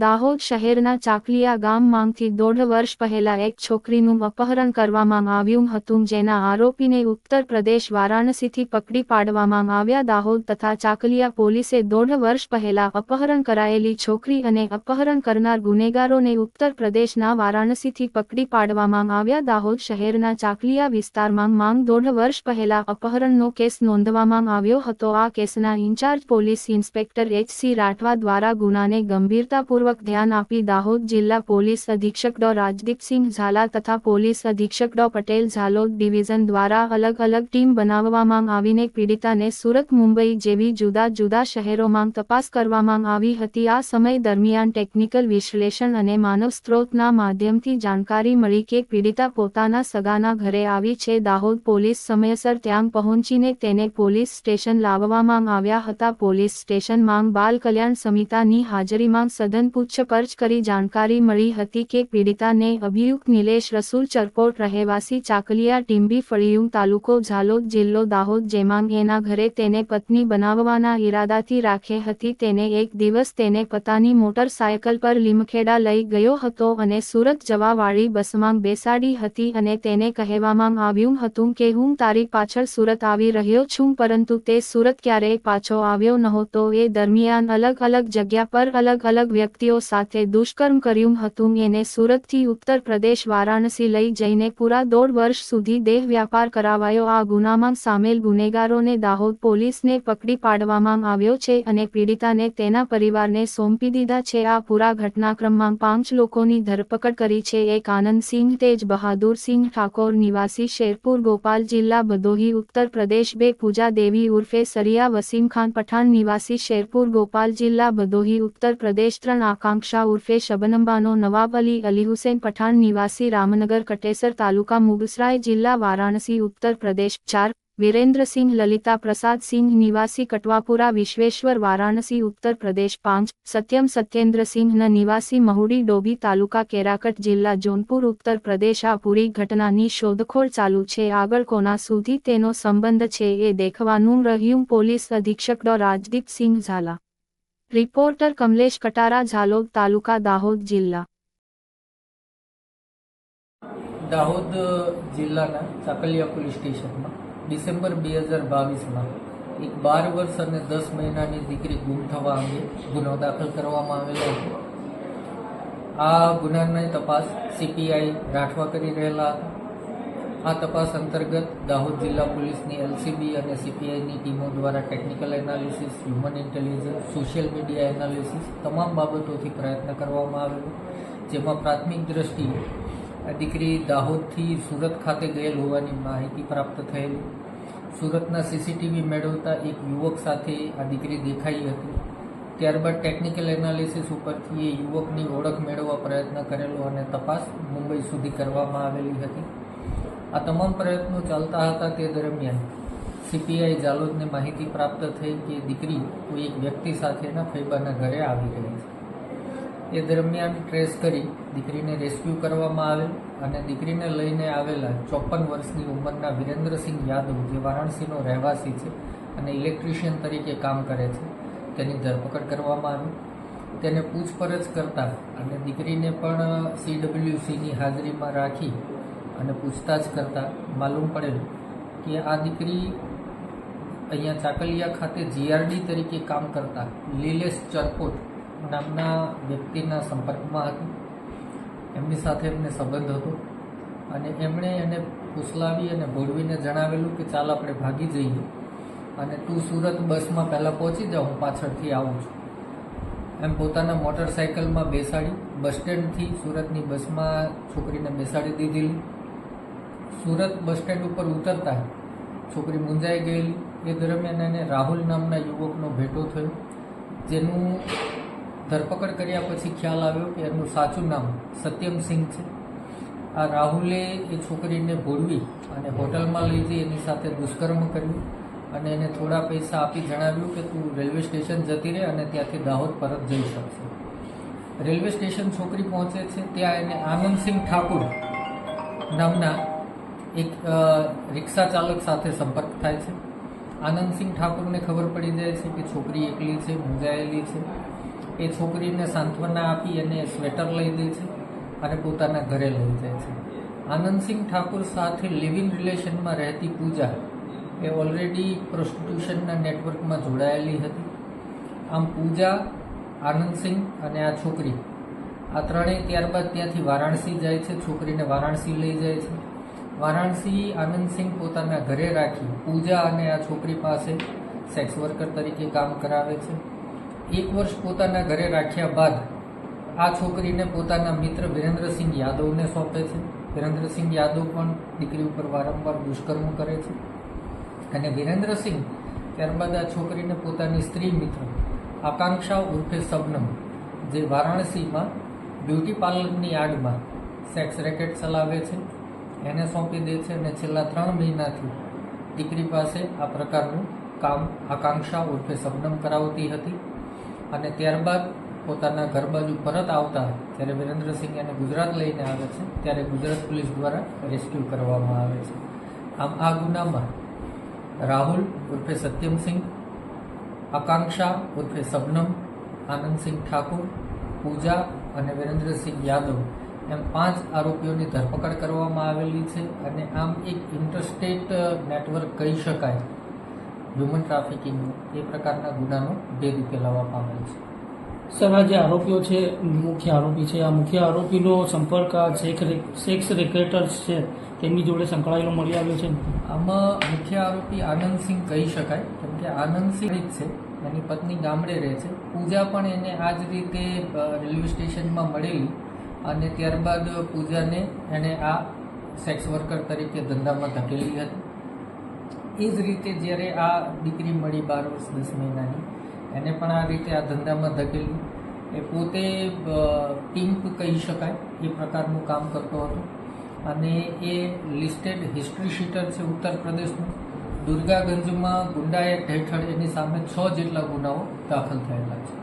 દાહોદ શહેરના ચાકલિયા ગામમાંથી દોઢ વર્ષ પહેલા એક છોકરીનું અપહરણ કરવામાં આવ્યું હતું, જેના આરોપીને ઉત્તર પ્રદેશ વારાણસીથી પકડી પાડવામાં આવ્યા. દાહોદ તથા ચાકલિયા પોલીસે દોઢ વર્ષ પહેલા અપહરણ કરાયેલી છોકરી અને અપહરણ કરનાર ગુનેગારોને ઉત્તર પ્રદેશના વારાણસીથી પકડી પાડવામાં આવ્યા. દાહોદ શહેરના ચાકલિયા વિસ્તારમાં માંગ દોઢ વર્ષ પહેલા અપહરણનો કેસ નોંધવામાં આવ્યો હતો. આ કેસના incharge police inspector H C Rathwa દ્વારા ગુનાને ગંભીરતાપૂર્વક ધ્યાન આપી દાહોદ જિલ્લા પોલીસ અધિક્ષક ડો. રાજદીપસિંહ ઝાલા તથા પોલીસ અધિક્ષક ડો. પટેલ ઝાલોદ ડિવિઝન દ્વારા અલગ અલગ ટીમ બનાવવામાં આવીને પીડિતાને સુરત, મુંબઈ જેવી જુદા જુદા શહેરોમાં તપાસ કરવામાં આવી હતી. આ સમય દરમિયાન ટેકનિકલ વિશ્લેષણ અને માનવ સ્ત્રોતના માધ્યમથી જાણકારી મળી કે પીડિતા પોતાના સગાના ઘરે આવી છે. દાહોદ પોલીસ સમયસર ત્યાં પહોંચીને તેને પોલીસ સ્ટેશન લાવવામાં આવ્યા હતા. પોલીસ સ્ટેશનમાં બાલ કલ્યાણ સમિતાની હાજરીમાં સઘન પૂછપરછ કરી જાણકારી મળી હતી કે પીડિતાને અભિયુક્ત નિલેશ રસુલ ચરપોટ રહેવાસી ચાકલિયા ટીંબી ફળિયું તાલુકો ઝાલોદ જિલ્લો દાહોદ, જેમાં એના ઘરે તેને પત્ની બનાવવાના ઈરાદાથી રાખે હતી. તેને એક દિવસ તેને પોતાની મોટરસાયકલ પર લીમખેડા લઈ ગયો હતો અને સુરત જવાવાળી બસમાં બેસાડી હતી અને તેને કહેવામાં આવ્યું હતું કે, હું તારી પાછળ સુરત આવી રહ્યો છું, પરંતુ તે સુરત ક્યારેય પાછો આવ્યો નહોતો. એ દરમિયાન અલગ અલગ જગ્યા પર અલગ અલગ વ્યક્તિઓ સાથે દુષ્કર્મ કર્યું હતું. એને સુરતથી ઉત્તર પ્રદેશ વારાણસી લઈ જઈને પૂરા દોઢ વર્ષ સુધી દેહ વ્યાપાર કરાવાયો. આ ગુનામાં સામેલ ગુનેગારોને દાહોદ પોલીસને પકડી પાડવામાં આવ્યો છે અને પીડિતાને તેના પરિવારને સોંપી દીધા છે. આ પૂરા ઘટનાક્રમમાં પાંચ લોકોની ધરપકડ કરી છે. એક આનંદસિંહ, તેજ બહાદુરસિંહ ઠાકોર, નિવાસી શેરપુર, ગોપાલ જિલ્લા ભદોહી ઉત્તર પ્રદેશ બે પૂજા દેવી ઉર્ફે સરિયા વસીમ ખાન પઠાણ, નિવાસી શેરપુર, ગોપાલ જિલ્લા ભદોહી ઉત્તર પ્રદેશ ત્રણ આકાંક્ષા ઉર્ફે શબનંબાનો નવાબ અલી અલી હુસેન પઠાણ નિવાસી રામનગર કટેસર તાલુકા મુગસરાય જિલ્લા વારાણસી, ઉત્તર પ્રદેશ. ચાર. વિરેન્દ્રસિંહ લલિતા પ્રસાદ સિંહ, નિવાસી કટવાપુરા, વિશ્વેશ્વર, વારાણસી, ઉત્તર પ્રદેશ. પાંચ. સત્યમ સત્યેન્દ્રસિંહ ન નિવાસી મહુડી ડોબી તાલુકા કેરાકટ જિલ્લા જોનપુર, ઉત્તર પ્રદેશ. આ પૂરી ઘટનાની શોધખોળ ચાલુ છે. આગળ કોના સુધી તેનો સંબંધ છે એ દેખવાનું રહ્યું પોલીસ અધિક્ષક ડો. રાજદીપસિંહ ઝાલા. રિપોર્ટર કમલેશ કટારા, ઝાલોદ તાલુકા દાહોદ જિલ્લા. દાહોદ જિલ્લાના ચાકલિયા પોલીસ સ્ટેશનમાં ડિસેમ્બર બે હજાર બાવીસમાં એક બાર વર્ષ અને દસ મહિનાની દીકરી ગુમ થવા અંગે ગુનો દાખલ કરવામાં આવેલો હતો. આ ગુનાની તપાસ સીપીઆઈ રાઠવા કરી રહેલા હતા આ તપાસ અંતર્ગત દાહોદ જિલ્લા પોલીસની એલસીબી અને સીપીઆઈની ટીમો દ્વારા technical analysis, human intelligence, social media analysis તમામ બાબતોથી પ્રયત્ન કરવામાં આવેલો, જેમાં પ્રાથમિક દ્રષ્ટિએ દીકરી દાહોદથી સુરત ખાતે ગયેલ હોવાની માહિતી પ્રાપ્ત થયેલી. સુરતના સીસીટીવી મેળવતા એક યુવક સાથે આ દીકરી દેખાઈ હતી. ત્યારબાદ ટેકનિકલ એનાલિસિસ ઉપરથી એ યુવકની ઓળખ મેળવવા પ્રયત્ન કરેલો અને તપાસ મુંબઈ સુધી કરવામાં આવેલી હતી. આ તમામ પ્રયત્નો ચાલતા હતા તે દરમિયાન સીપીઆઈ જાલોદને માહિતી પ્રાપ્ત થઈ કે દીકરી કોઈ એક વ્યક્તિ સાથેના ફૈબાના ઘરે આવી રહી છે. એ દરમિયાન ટ્રેસ કરી દીકરીને રેસ્ક્યુ કરવામાં આવેલ અને દીકરીને લઈને આવેલા ચોપન વર્ષની ઉંમરના વિરેન્દ્રસિંહ યાદવ, જે વારાણસીનો રહેવાસી છે અને ઇલેક્ટ્રિશિયન તરીકે કામ કરે છે, તેની ધરપકડ કરવામાં આવી. તેને પૂછપરછ કરતા અને દીકરીને પણ સીડબ્લ્યુસીની હાજરીમાં રાખી અને પૂછતાછ કરતાં માલુમ પડેલ કે આ દીકરી અહીંયા ચાકલિયા ખાતે જીઆરડી તરીકે કામ કરતા લીલેશ ચરકોટ નામના વ્યક્તિના સંપર્કમાં હતી. એમની સાથે એમને સંબંધ હતો અને એમણે એને ફૂસલાવી અને ભોળવીને જણાવેલું કે ચાલ આપણે ભાગી જઈએ અને તું સુરત બસમાં પહેલાં પહોંચી જા, હું પાછળથી આવું છું. એમ પોતાના મોટરસાયકલમાં બેસાડી, બસ સ્ટેન્ડથી સુરતની બસમાં છોકરીને બેસાડી દીધેલી. સુરત બસ સ્ટેન્ડ ઉપર ઉતરતા છોકરી મુંજાઈ ગયેલી. એ દરમિયાન એને રાહુલ નામના યુવકનો ભેટો થયો. જેનું ધરપકડ કર્યા પછી ખ્યાલ આવ્યો કે એનું સાચું નામ સત્યમસિંહ છે. આ રાહુલે એ છોકરીને ભોળવી અને હોટલમાં લઈ જઈ એની સાથે દુષ્કર્મ કર્યું અને એને થોડા પૈસા આપી જણાવ્યું કે તું રેલવે સ્ટેશન જતી રહે અને ત્યાંથી દાહોદ પરત જઈ શકશે. રેલવે સ્ટેશન છોકરી પહોંચે છે. ત્યાં એને આનંદસિંહ ઠાકુર નામના એક રિક્ષા ચાલક સાથે સંપર્ક થાય છે. આનંદસિંહ ઠાકુરને ખબર પડી જાય છે કે છોકરી એકલી છે, મૂંઝાયેલી છે. એ છોકરીને સાંત્વના આપી અને સ્વેટર લઈ દે છે અને પોતાના ઘરે લઈ જાય છે. આનંદસિંહ ઠાકુર સાથે લિવિંગ રિલેશનમાં રહેતી પૂજા એ ઓલરેડી પ્રોસ્ટિટ્યુશનના નેટવર્કમાં જોડાયેલી હતી. આમ પૂજા, આનંદસિંહ અને આ છોકરી આ ત્રણેય ત્યારબાદ ત્યાંથી વારાણસી જાય છે. છોકરીને વારાણસી લઈ જાય છે. વારાણસી આનંદસિંહ પોતાના ઘરે રાખી પૂજા અને આ છોકરી પાસે સેક્સ વર્કર તરીકે કામ કરાવે છે. એક વર્ષ પોતાના ઘરે રાખ્યા બાદ આ છોકરીને પોતાના મિત્ર વિરેન્દ્રસિંહ યાદવને સોંપે છે. વિરેન્દ્રસિંહ યાદવ પણ દીકરી ઉપર વારંવાર દુષ્કર્મ કરે છે. અને વિરેન્દ્રસિંહ ત્યારબાદ આ છોકરીને પોતાની સ્ત્રી મિત્ર આકાંક્ષા ઉર્ફે સબનમ, જે વારાણસીમાં બ્યુટી પાર્લરની આડમાં સેક્સ રેકેટ ચલાવે છે. એને સોંપી દે છે અને છેલ્લા ત્રણ મહિનાથી દીકરી પાસે આ પ્રકારનું કામ આકાંક્ષા ઉર્ફે સબનમ કરાવતી હતી અને ત્યારબાદ પોતાના ઘર બાજુ પરત આવતા જ્યારે વિરેન્દ્રસિંહ એને ગુજરાત લઈને આવે છે, ત્યારે ગુજરાત પોલીસ દ્વારા રેસ્ક્યુ કરવામાં આવે છે. આમ આ ગુનામાં રાહુલ ઉર્ફે સત્યમસિંહ, આકાંક્ષા ઉર્ફે સબનમ, આનંદસિંહ ઠાકુર, પૂજા અને વિરેન્દ્રસિંહ યાદવ એમ પાંચ આરોપીઓની ધરપકડ કરવામાં આવેલી છે અને આમ એક ઇન્ટરસ્ટેટ નેટવર્ક કહી શકાય. હ્યુમન ટ્રાફિકિંગનું એ પ્રકારના ગુનાનો ભેદ ઉકેલાવા પામેલ છે. સર આ જે આરોપીઓ છે મુખ્ય આરોપી છે આ મુખ્ય આરોપીનો સંપર્ક આ સેક સેક્સ રેક્રેટર્સ છે તેમની જોડે સંકળાયેલો મળી આવ્યો છે. આમાં મુખ્ય આરોપી આનંદસિંહ કહી શકાય કેમ કે આનંદસિંહ જ છે એની પત્ની ગામડે રહે છે. પૂજા પણ એને આ જ રીતે રેલવે સ્ટેશનમાં મળેલી. અને ત્યારબાદ પૂજાને એણે આ સેક્સ વર્કર તરીકે ધંધામાં ધકેલી હતી. એ જ રીતે જ્યારે આ દીકરી મળી બાર વર્ષ, દસ મહિનાની, એને પણ આ રીતે આ ધંધામાં ધકેલી એ પોતે પિંક કહી શકાય, એ પ્રકારનું કામ કરતો હતો. અને એ લિસ્ટેડ હિસ્ટ્રી શીટર છે ઉત્તર પ્રદેશનું દુર્ગાગંજમાં ગુંડા એક્ટ હેઠળ એની સામે છ જેટલા ગુનાઓ દાખલ થયેલા છે.